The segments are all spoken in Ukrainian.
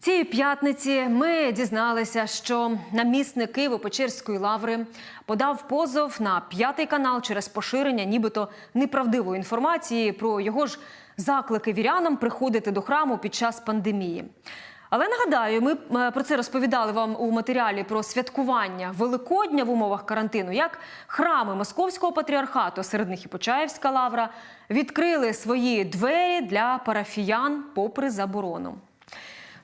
Цієї п'ятниці ми дізналися, що намісник Києво-Печерської лаври подав позов на п'ятий канал через поширення нібито неправдивої інформації про його ж заклики вірянам приходити до храму під час пандемії. Але нагадаю, ми е, про це розповідали вам у матеріалі про святкування Великодня в умовах карантину, як храми Московського патріархату, серед них і Почаївська лавра, відкрили свої двері для парафіян попри заборону.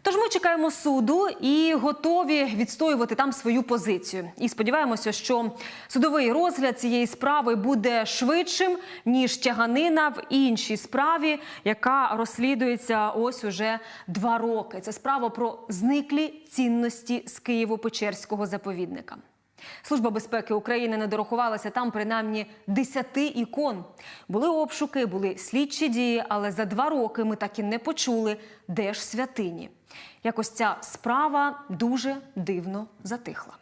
Тож ми чекаємо суду і готові відстоювати там свою позицію. І сподіваємося, що судовий розгляд цієї справи буде швидшим ніж тяганина в іншій справі, яка розслідується ось уже два роки. Це справа про зниклі цінності з Києво-Печерського заповідника. Служба безпеки України не дорахувалася там принаймні 10 ікон. Були обшуки, були слідчі дії, але за два роки ми так і не почули, де ж святині. Якось ця справа дуже дивно затихла.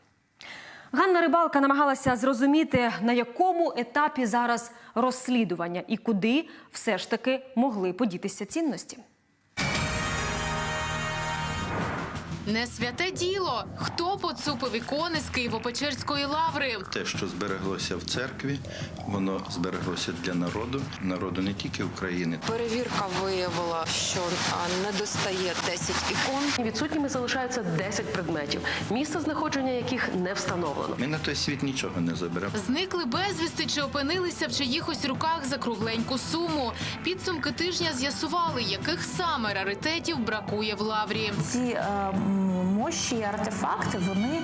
Ганна Рибалка намагалася зрозуміти, на якому етапі зараз розслідування і куди все ж таки могли подітися цінності. Не святе діло. Хто поцупив ікони з Києво-Печерської лаври? Те, що збереглося в церкві, воно збереглося для народу, народу не тільки України. Перевірка виявила, що не достає 10 ікон. Відсутніми залишаються 10 предметів, місце знаходження яких не встановлено. Ми на той світ нічого не заберемо. Зникли безвісти чи опинилися в чиїхось руках за кругленьку суму. Підсумки тижня з'ясували, яких саме раритетів бракує в лаврі. ці е, і артефакти вони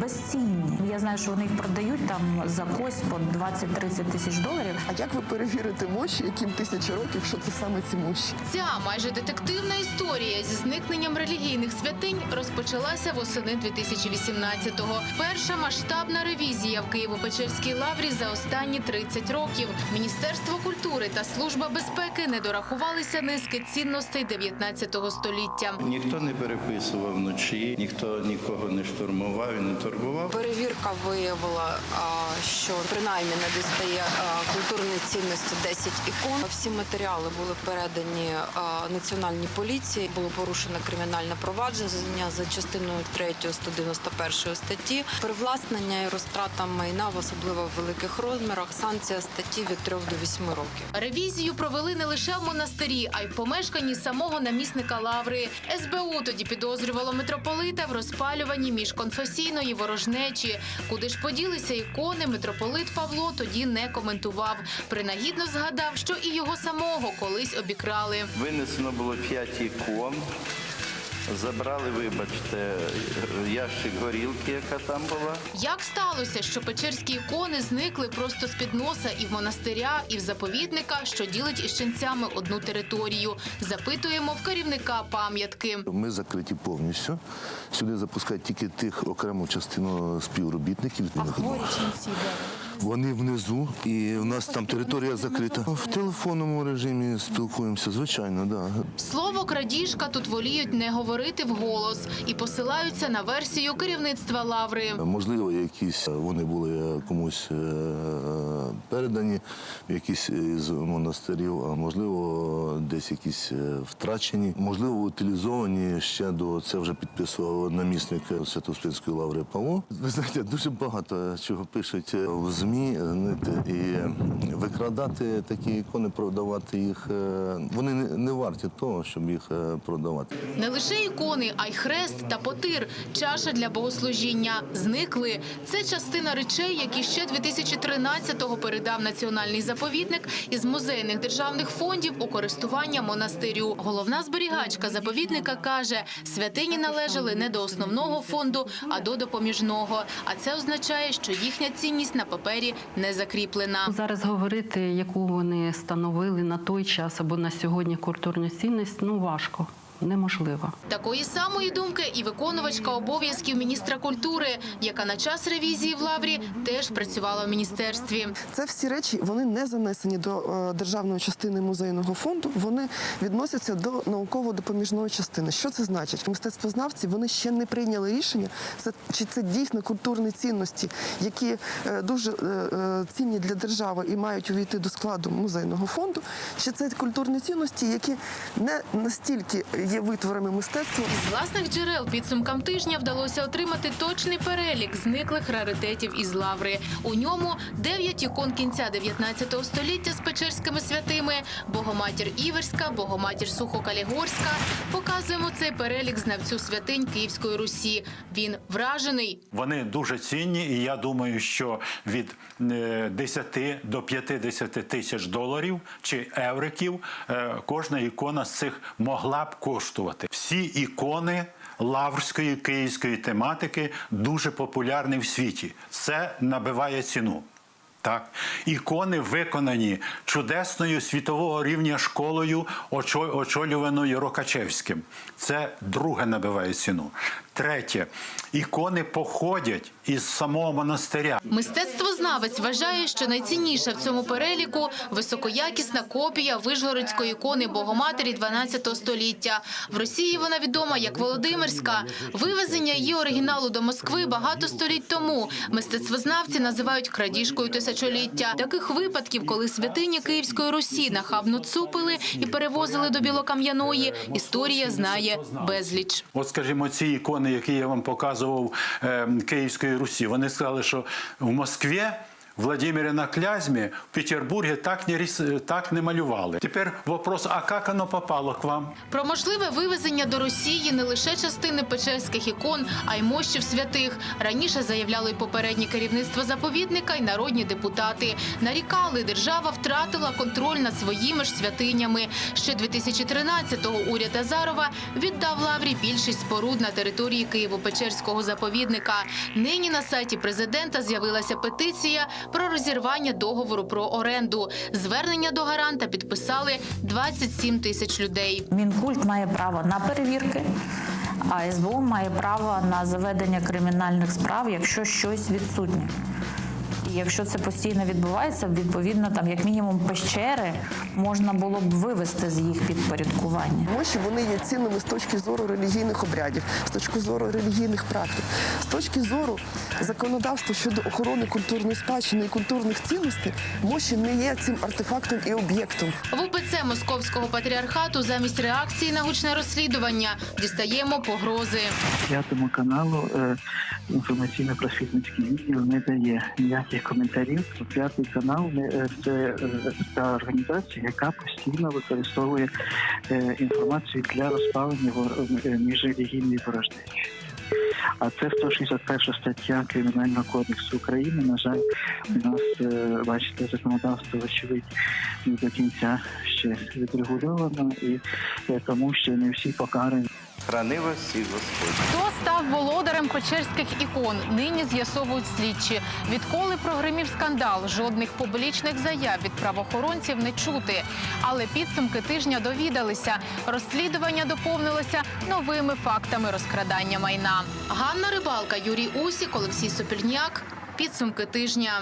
безцінні. Я знаю, що вони їх продають там за кось по 20-30 тисяч доларів. А як ви перевірите мощі, яким тисячі років, що це саме ці мощі? Ця майже детективна історія зі зникненням релігійних святинь розпочалася восени 2018-го. Перша масштабна ревізія в Києво-Печерській лаврі за останні 30 років. Міністерство культури та служба безпеки не дорахувалися низки цінностей 19 століття. Ніхто не переписував вночі, ніхто нікого не штурмував і не турбував. Перевірка виявила, що принаймні не достає а, культурної цінності 10 ікон. Всі матеріали були передані національній поліції. Було порушено кримінальне провадження за частиною 3 191 статті. Привласнення і розтрата майна в особливо великих розмірах. Санкція статті від 3 до 8 років. Ревізію провели не лише в монастирі, а й в помешканні самого намісника лаври. СБУ тоді підозрювало митрополита в розпалюванні міжконфесійної ворожнечі. Куди ж поділися ікони, митрополит Павло тоді не коментував. Принагідно згадав, що і його самого колись обікрали. Винесено було п'ять ікон. Забрали, вибачте, ящик горілки, яка там була. Як сталося, що печерські ікони зникли просто з під носа і в монастиря, і в заповідника, що ділить із ченцями одну територію? Запитуємо в керівника пам'ятки. Ми закриті повністю. Сюди запускають тільки тих окрему частину співробітників. А хворі ченці Вони внизу, і в нас там територія закрита. В телефонному режимі спілкуємося, звичайно, да. Слово крадіжка тут воліють не говорити вголос і посилаються на версію керівництва лаври. Можливо, якісь вони були комусь е, передані в якісь із монастирів, а можливо, десь якісь е, втрачені, можливо, утилізовані ще до це вже підписував намісник Свято-Успенської лаври Павло. Ви знаєте, дуже багато чого пишуть в ЗМІ знаєте, і викрадати такі ікони, продавати їх. е, Вони не- не варті того, щоб їх е, продавати. Не лише ікони, а й хрест та потир, чаша для богослужіння зникли. Це частина речей, які ще 2013-го передав національний заповідник із музейних державних фондів у користування монастирю. Головна зберігачка заповідника каже, святині належали не до основного фонду, а до допоміжного. А це означає, що їхня цінність на папері не закріплена. Зараз говорити, яку вони становили на той час або на сьогодні культурну цінність, ну важко. Неможлива. Такої самої думки і виконувачка обов'язків міністра культури, яка на час ревізії в лаврі теж працювала в міністерстві. Це всі речі вони не занесені до е, державної частини музейного фонду. Вони відносяться до науково-допоміжної частини. Що це значить? Мистецтвознавці вони ще не прийняли рішення, це чи це дійсно культурні цінності, які е, дуже е, цінні для держави і мають увійти до складу музейного фонду, чи це культурні цінності, які не настільки є витворами мистецтва. З власних джерел підсумкам тижня вдалося отримати точний перелік зниклих раритетів із лаври. У ньому дев'ять ікон кінця 19 століття з печерськими святими, Богоматір Іверська, Богоматір Сухокалігорська. Показуємо цей перелік знавцю святинь Київської Русі. Він вражений. Вони дуже цінні, і я думаю, що від е, 10 до 50 тисяч доларів чи евриків е, кожна ікона з цих могла б коштувати. Всі ікони. Лаврської київської тематики дуже популярні в світі. Це набиває ціну. Так, ікони виконані чудесною світового рівня школою, очолюваною Рокачевським. Це друге набиває ціну. Третє, ікони походять із самого монастиря. Мистецтвознавець вважає, що найцінніша в цьому переліку високоякісна копія вижгородської ікони Богоматері 12 століття. В Росії вона відома як Володимирська. Вивезення її оригіналу до Москви багато століть тому. Мистецтвознавці називають крадіжкою тисячоліття. Таких випадків, коли святині Київської Русі нахабно цупили і перевозили до Білокам'яної, історія знає безліч. От, скажімо, ці ікони, які я вам показував е, Київської Русі, вони сказали, що в Москві. Владимире на Клязьме, в Петербурге так не, рис- так не малювали. Тепер вопрос, а як воно попало к вам? Про можливе вивезення до Росії не лише частини печерських ікон, а й мощів святих. Раніше заявляли й попереднє керівництво заповідника і народні депутати. Нарікали, держава втратила контроль над своїми ж святинями. Ще 2013-го уряд Азарова віддав лаврі більшість споруд на території Києво-Печерського заповідника. Нині на сайті президента з'явилася петиція про розірвання договору про оренду. Звернення до гаранта підписали 27 тисяч людей. Мінкульт має право на перевірки, а СБУ має право на заведення кримінальних справ, якщо щось відсутнє. І якщо це постійно відбувається, відповідно, там як мінімум пещери можна було б вивести з їх підпорядкування. Мощі вони є цінними з точки зору релігійних обрядів, з точки зору релігійних практик, з точки зору законодавства щодо охорони культурної спадщини і культурних цінностей, мощі не є цим артефактом і об'єктом. В УПЦ Московського патріархату замість реакції на гучне розслідування дістаємо погрози. п'ятому каналу е, інформаційно-просвітницький відділ не дає ніяких коментарів. П'ятий канал е, це е, та організація, яка постійно використовує е, інформацію для розпалення міжрелігійної ворожнечі. А це 161 стаття Кримінального кодексу України. На жаль, у нас бачите, законодавство вочевидь не до кінця ще відрегульовано, і тому що не всі покарані. Храни вас всіх Господь. Хто став володарем печерських ікон? Нині з'ясовують слідчі. Відколи прогримів скандал, жодних публічних заяв від правоохоронців не чути. Але підсумки тижня довідалися. Розслідування доповнилося новими фактами розкрадання майна. Ганна Рибалка, Юрій Усік, Олексій Сопільняк. Підсумки тижня.